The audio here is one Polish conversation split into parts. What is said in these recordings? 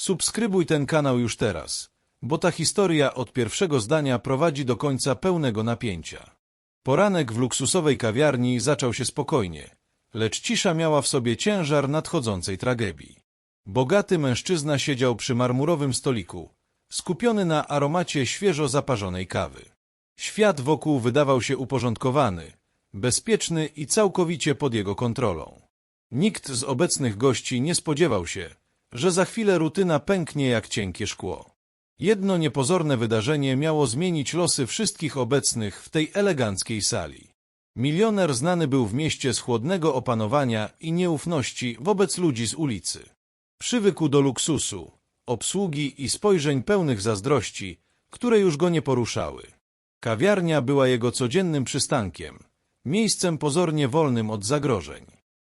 Subskrybuj ten kanał już teraz, bo ta historia od pierwszego zdania prowadzi do końca pełnego napięcia. Poranek w luksusowej kawiarni zaczął się spokojnie, lecz cisza miała w sobie ciężar nadchodzącej tragedii. Bogaty mężczyzna siedział przy marmurowym stoliku, skupiony na aromacie świeżo zaparzonej kawy. Świat wokół wydawał się uporządkowany, bezpieczny i całkowicie pod jego kontrolą. Nikt z obecnych gości nie spodziewał się, że za chwilę rutyna pęknie jak cienkie szkło. Jedno niepozorne wydarzenie miało zmienić losy wszystkich obecnych w tej eleganckiej sali. Milioner znany był w mieście z chłodnego opanowania i nieufności wobec ludzi z ulicy. Przywykł do luksusu, obsługi i spojrzeń pełnych zazdrości, które już go nie poruszały. Kawiarnia była jego codziennym przystankiem, miejscem pozornie wolnym od zagrożeń.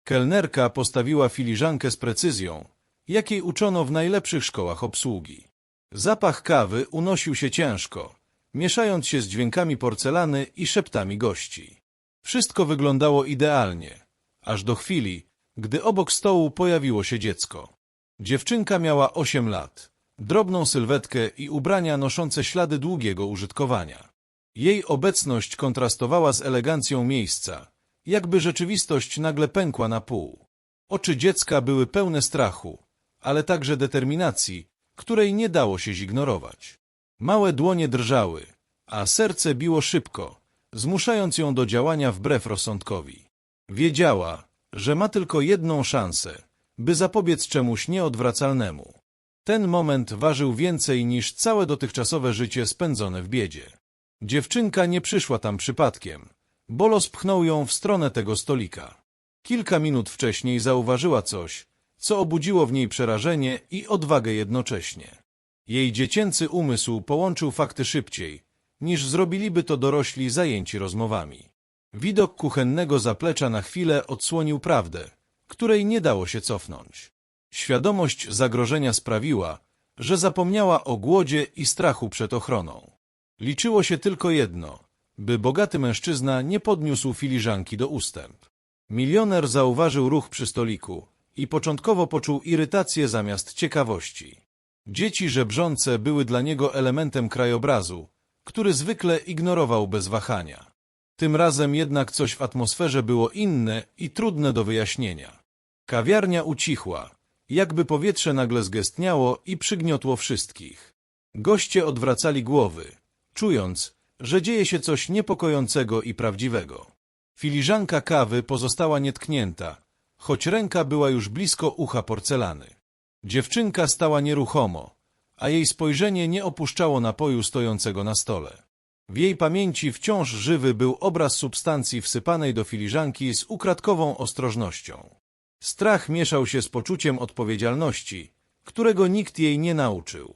Kelnerka postawiła filiżankę z precyzją, jakiej uczono w najlepszych szkołach obsługi. Zapach kawy unosił się ciężko, mieszając się z dźwiękami porcelany i szeptami gości. Wszystko wyglądało idealnie, aż do chwili, gdy obok stołu pojawiło się dziecko. Dziewczynka miała osiem lat, drobną sylwetkę i ubrania noszące ślady długiego użytkowania. Jej obecność kontrastowała z elegancją miejsca, jakby rzeczywistość nagle pękła na pół. Oczy dziecka były pełne strachu, ale także determinacji, której nie dało się zignorować. Małe dłonie drżały, a serce biło szybko, zmuszając ją do działania wbrew rozsądkowi. Wiedziała, że ma tylko jedną szansę, by zapobiec czemuś nieodwracalnemu. Ten moment ważył więcej niż całe dotychczasowe życie spędzone w biedzie. Dziewczynka nie przyszła tam przypadkiem. Bolos pchnął ją w stronę tego stolika. Kilka minut wcześniej zauważyła coś, co obudziło w niej przerażenie i odwagę jednocześnie. Jej dziecięcy umysł połączył fakty szybciej, niż zrobiliby to dorośli zajęci rozmowami. Widok kuchennego zaplecza na chwilę odsłonił prawdę, której nie dało się cofnąć. Świadomość zagrożenia sprawiła, że zapomniała o głodzie i strachu przed ochroną. Liczyło się tylko jedno, by bogaty mężczyzna nie podniósł filiżanki do ustęp. Milioner zauważył ruch przy stoliku i początkowo poczuł irytację zamiast ciekawości. Dzieci żebrzące były dla niego elementem krajobrazu, który zwykle ignorował bez wahania. Tym razem jednak coś w atmosferze było inne i trudne do wyjaśnienia. Kawiarnia ucichła, jakby powietrze nagle zgestniało i przygniotło wszystkich. Goście odwracali głowy, czując, że dzieje się coś niepokojącego i prawdziwego. Filiżanka kawy pozostała nietknięta, choć ręka była już blisko ucha porcelany. Dziewczynka stała nieruchomo, a jej spojrzenie nie opuszczało napoju stojącego na stole. W jej pamięci wciąż żywy był obraz substancji wsypanej do filiżanki z ukradkową ostrożnością. Strach mieszał się z poczuciem odpowiedzialności, którego nikt jej nie nauczył.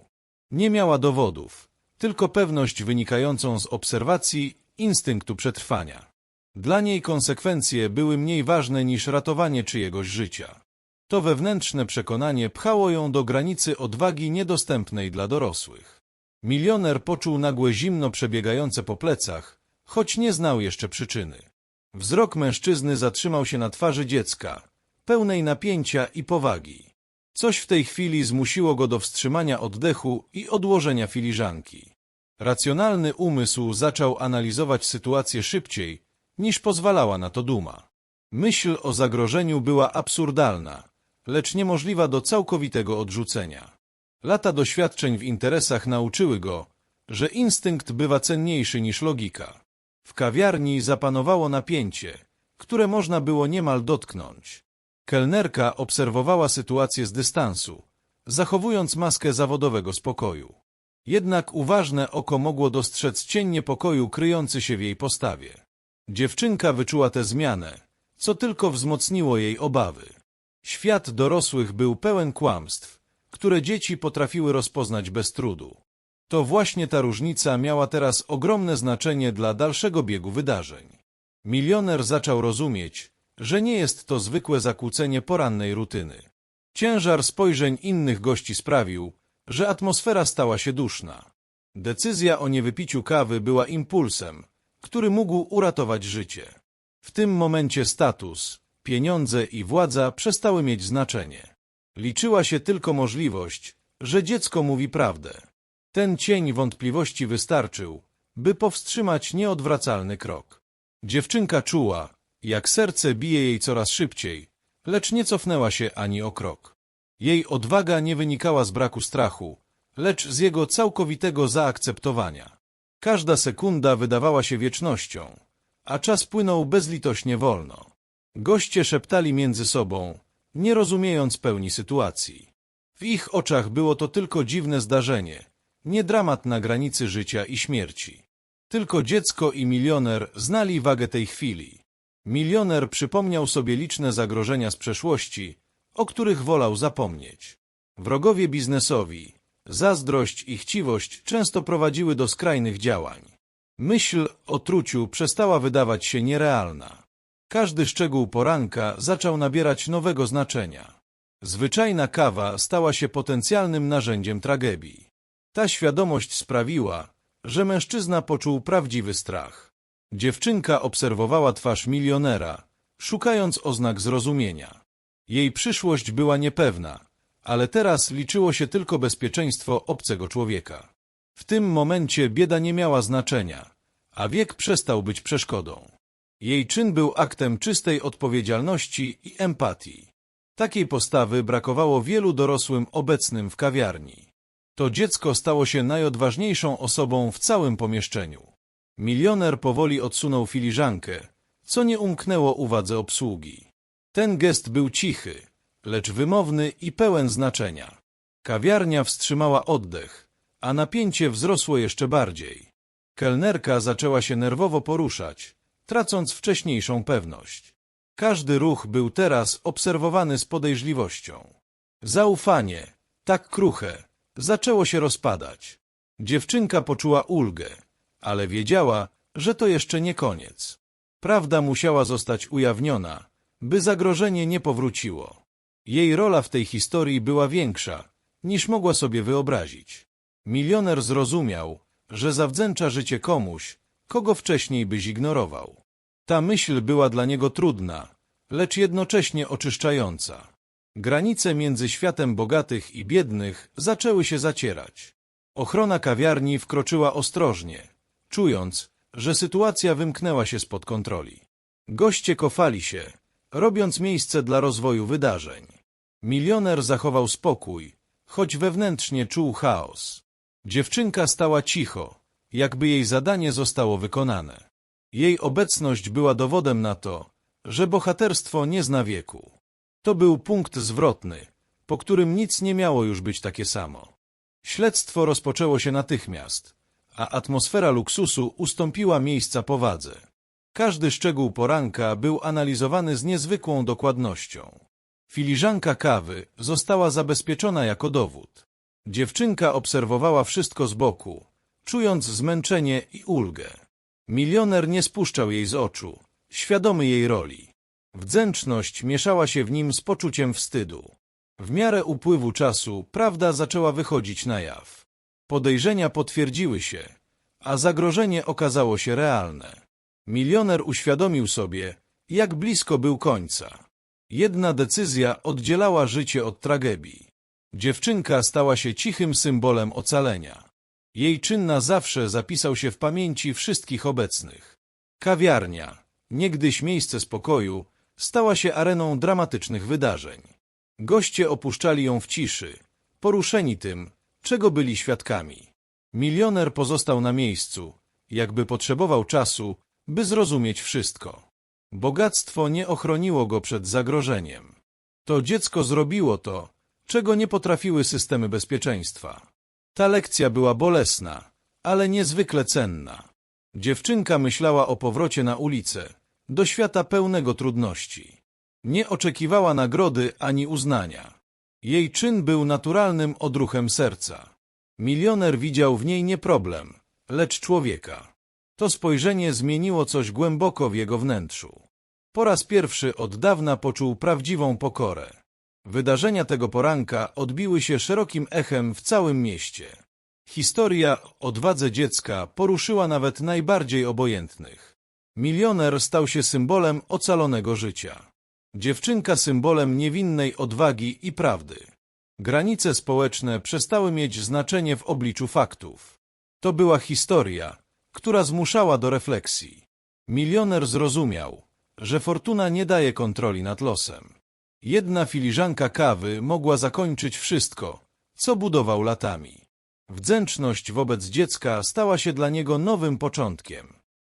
Nie miała dowodów, tylko pewność wynikającą z obserwacji instynktu przetrwania. Dla niej konsekwencje były mniej ważne niż ratowanie czyjegoś życia. To wewnętrzne przekonanie pchało ją do granicy odwagi niedostępnej dla dorosłych. Milioner poczuł nagłe zimno przebiegające po plecach, choć nie znał jeszcze przyczyny. Wzrok mężczyzny zatrzymał się na twarzy dziecka, pełnej napięcia i powagi. Coś w tej chwili zmusiło go do wstrzymania oddechu i odłożenia filiżanki. Racjonalny umysł zaczął analizować sytuację szybciej, niż pozwalała na to duma. Myśl o zagrożeniu była absurdalna, lecz niemożliwa do całkowitego odrzucenia. Lata doświadczeń w interesach nauczyły go, że instynkt bywa cenniejszy niż logika. W kawiarni zapanowało napięcie, które można było niemal dotknąć. Kelnerka obserwowała sytuację z dystansu, zachowując maskę zawodowego spokoju. Jednak uważne oko mogło dostrzec cień niepokoju kryjący się w jej postawie. Dziewczynka wyczuła tę zmianę, co tylko wzmocniło jej obawy. Świat dorosłych był pełen kłamstw, które dzieci potrafiły rozpoznać bez trudu. To właśnie ta różnica miała teraz ogromne znaczenie dla dalszego biegu wydarzeń. Milioner zaczął rozumieć, że nie jest to zwykłe zakłócenie porannej rutyny. Ciężar spojrzeń innych gości sprawił, że atmosfera stała się duszna. Decyzja o niewypiciu kawy była impulsem, który mógł uratować życie. W tym momencie status, pieniądze i władza przestały mieć znaczenie. Liczyła się tylko możliwość, że dziecko mówi prawdę. Ten cień wątpliwości wystarczył, by powstrzymać nieodwracalny krok. Dziewczynka czuła, jak serce bije jej coraz szybciej, lecz nie cofnęła się ani o krok. Jej odwaga nie wynikała z braku strachu, lecz z jego całkowitego zaakceptowania. Każda sekunda wydawała się wiecznością, a czas płynął bezlitośnie wolno. Goście szeptali między sobą, nie rozumiejąc pełni sytuacji. W ich oczach było to tylko dziwne zdarzenie, nie dramat na granicy życia i śmierci. Tylko dziecko i milioner znali wagę tej chwili. Milioner przypomniał sobie liczne zagrożenia z przeszłości, o których wolał zapomnieć. Wrogowie biznesowi, zazdrość i chciwość często prowadziły do skrajnych działań. Myśl o truciu przestała wydawać się nierealna. Każdy szczegół poranka zaczął nabierać nowego znaczenia. Zwyczajna kawa stała się potencjalnym narzędziem tragedii. Ta świadomość sprawiła, że mężczyzna poczuł prawdziwy strach. Dziewczynka obserwowała twarz milionera, szukając oznak zrozumienia. Jej przyszłość była niepewna, ale teraz liczyło się tylko bezpieczeństwo obcego człowieka. W tym momencie bieda nie miała znaczenia, a wiek przestał być przeszkodą. Jej czyn był aktem czystej odpowiedzialności i empatii. Takiej postawy brakowało wielu dorosłym obecnym w kawiarni. To dziecko stało się najodważniejszą osobą w całym pomieszczeniu. Milioner powoli odsunął filiżankę, co nie umknęło uwadze obsługi. Ten gest był cichy, lecz wymowny i pełen znaczenia. Kawiarnia wstrzymała oddech, a napięcie wzrosło jeszcze bardziej. Kelnerka zaczęła się nerwowo poruszać, tracąc wcześniejszą pewność. Każdy ruch był teraz obserwowany z podejrzliwością. Zaufanie, tak kruche, zaczęło się rozpadać. Dziewczynka poczuła ulgę, ale wiedziała, że to jeszcze nie koniec. Prawda musiała zostać ujawniona, by zagrożenie nie powróciło. Jej rola w tej historii była większa, niż mogła sobie wyobrazić. Milioner zrozumiał, że zawdzięcza życie komuś, kogo wcześniej by zignorował. Ta myśl była dla niego trudna, lecz jednocześnie oczyszczająca. Granice między światem bogatych i biednych zaczęły się zacierać. Ochrona kawiarni wkroczyła ostrożnie, czując, że sytuacja wymknęła się spod kontroli. Goście kofali się, robiąc miejsce dla rozwoju wydarzeń. Milioner zachował spokój, choć wewnętrznie czuł chaos. Dziewczynka stała cicho, jakby jej zadanie zostało wykonane. Jej obecność była dowodem na to, że bohaterstwo nie zna wieku. To był punkt zwrotny, po którym nic nie miało już być takie samo. Śledztwo rozpoczęło się natychmiast, a atmosfera luksusu ustąpiła miejsca powadze. Każdy szczegół poranka był analizowany z niezwykłą dokładnością. Filiżanka kawy została zabezpieczona jako dowód. Dziewczynka obserwowała wszystko z boku, czując zmęczenie i ulgę. Milioner nie spuszczał jej z oczu, świadomy jej roli. Wdzięczność mieszała się w nim z poczuciem wstydu. W miarę upływu czasu prawda zaczęła wychodzić na jaw. Podejrzenia potwierdziły się, a zagrożenie okazało się realne. Milioner uświadomił sobie, jak blisko był końca. Jedna decyzja oddzielała życie od tragedii. Dziewczynka stała się cichym symbolem ocalenia. Jej czyn na zawsze zapisał się w pamięci wszystkich obecnych. Kawiarnia, niegdyś miejsce spokoju, stała się areną dramatycznych wydarzeń. Goście opuszczali ją w ciszy, poruszeni tym, czego byli świadkami. Milioner pozostał na miejscu, jakby potrzebował czasu, by zrozumieć wszystko. Bogactwo nie ochroniło go przed zagrożeniem. To dziecko zrobiło to, czego nie potrafiły systemy bezpieczeństwa. Ta lekcja była bolesna, ale niezwykle cenna. Dziewczynka myślała o powrocie na ulicę, do świata pełnego trudności. Nie oczekiwała nagrody ani uznania. Jej czyn był naturalnym odruchem serca. Milioner widział w niej nie problem, lecz człowieka. To spojrzenie zmieniło coś głęboko w jego wnętrzu. Po raz pierwszy od dawna poczuł prawdziwą pokorę. Wydarzenia tego poranka odbiły się szerokim echem w całym mieście. Historia o odwadze dziecka poruszyła nawet najbardziej obojętnych. Milioner stał się symbolem ocalonego życia. Dziewczynka symbolem niewinnej odwagi i prawdy. Granice społeczne przestały mieć znaczenie w obliczu faktów. To była historia, która zmuszała do refleksji. Milioner zrozumiał, że fortuna nie daje kontroli nad losem. Jedna filiżanka kawy mogła zakończyć wszystko, co budował latami. Wdzięczność wobec dziecka stała się dla niego nowym początkiem.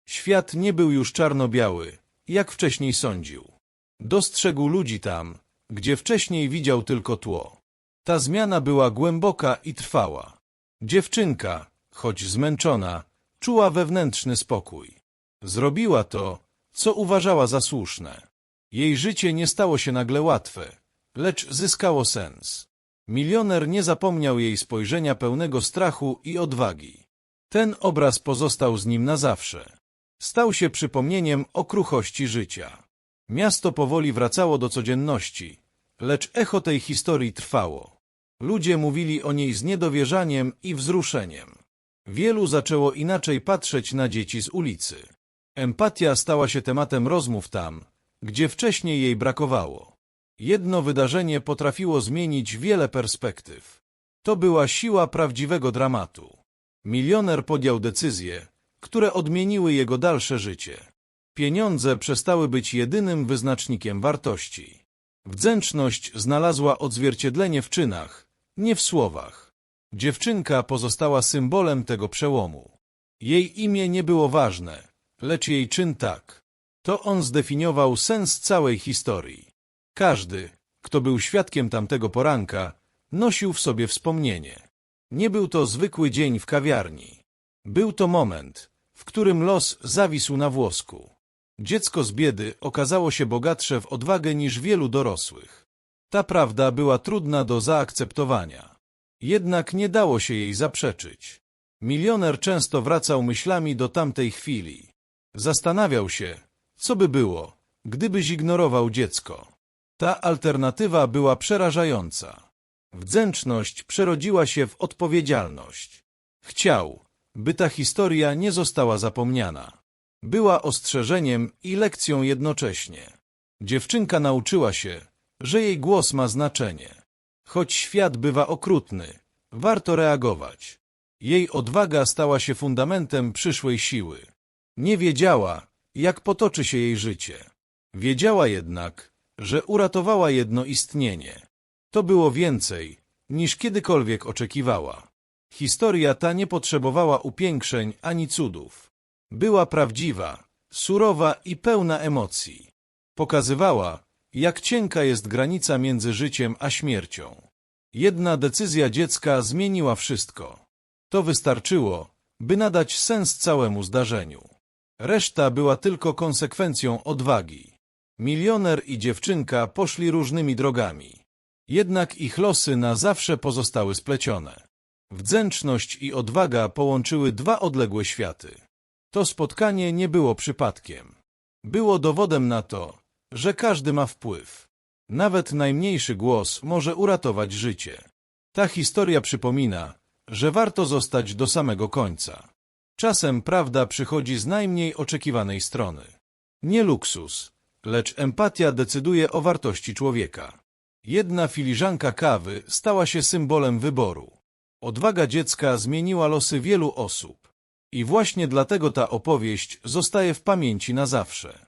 Świat nie był już czarno-biały, jak wcześniej sądził. Dostrzegł ludzi tam, gdzie wcześniej widział tylko tło. Ta zmiana była głęboka i trwała. Dziewczynka, choć zmęczona, czuła wewnętrzny spokój. Zrobiła to, co uważała za słuszne. Jej życie nie stało się nagle łatwe, lecz zyskało sens. Milioner nie zapomniał jej spojrzenia pełnego strachu i odwagi. Ten obraz pozostał z nim na zawsze. Stał się przypomnieniem o kruchości życia. Miasto powoli wracało do codzienności, lecz echo tej historii trwało. Ludzie mówili o niej z niedowierzaniem i wzruszeniem. Wielu zaczęło inaczej patrzeć na dzieci z ulicy. Empatia stała się tematem rozmów tam, gdzie wcześniej jej brakowało. Jedno wydarzenie potrafiło zmienić wiele perspektyw. To była siła prawdziwego dramatu. Milioner podjął decyzje, które odmieniły jego dalsze życie. Pieniądze przestały być jedynym wyznacznikiem wartości. Wdzięczność znalazła odzwierciedlenie w czynach, nie w słowach. Dziewczynka pozostała symbolem tego przełomu. Jej imię nie było ważne, lecz jej czyn tak. To on zdefiniował sens całej historii. Każdy, kto był świadkiem tamtego poranka, nosił w sobie wspomnienie. Nie był to zwykły dzień w kawiarni. Był to moment, w którym los zawisł na włosku. Dziecko z biedy okazało się bogatsze w odwagę niż wielu dorosłych. Ta prawda była trudna do zaakceptowania. Jednak nie dało się jej zaprzeczyć. Milioner często wracał myślami do tamtej chwili. Zastanawiał się, co by było, gdyby zignorował dziecko. Ta alternatywa była przerażająca. Wdzięczność przerodziła się w odpowiedzialność. Chciał, by ta historia nie została zapomniana. Była ostrzeżeniem i lekcją jednocześnie. Dziewczynka nauczyła się, że jej głos ma znaczenie. Choć świat bywa okrutny, warto reagować. Jej odwaga stała się fundamentem przyszłej siły. Nie wiedziała, jak potoczy się jej życie. Wiedziała jednak, że uratowała jedno istnienie. To było więcej, niż kiedykolwiek oczekiwała. Historia ta nie potrzebowała upiększeń ani cudów. Była prawdziwa, surowa i pełna emocji. Pokazywała, jak cienka jest granica między życiem a śmiercią. Jedna decyzja dziecka zmieniła wszystko. To wystarczyło, by nadać sens całemu zdarzeniu. Reszta była tylko konsekwencją odwagi. Milioner i dziewczynka poszli różnymi drogami. Jednak ich losy na zawsze pozostały splecione. Wdzięczność i odwaga połączyły dwa odległe światy. To spotkanie nie było przypadkiem. Było dowodem na to, że każdy ma wpływ. Nawet najmniejszy głos może uratować życie. Ta historia przypomina, że warto zostać do samego końca. Czasem prawda przychodzi z najmniej oczekiwanej strony. Nie luksus, lecz empatia decyduje o wartości człowieka. Jedna filiżanka kawy stała się symbolem wyboru. Odwaga dziecka zmieniła losy wielu osób. I właśnie dlatego ta opowieść zostaje w pamięci na zawsze.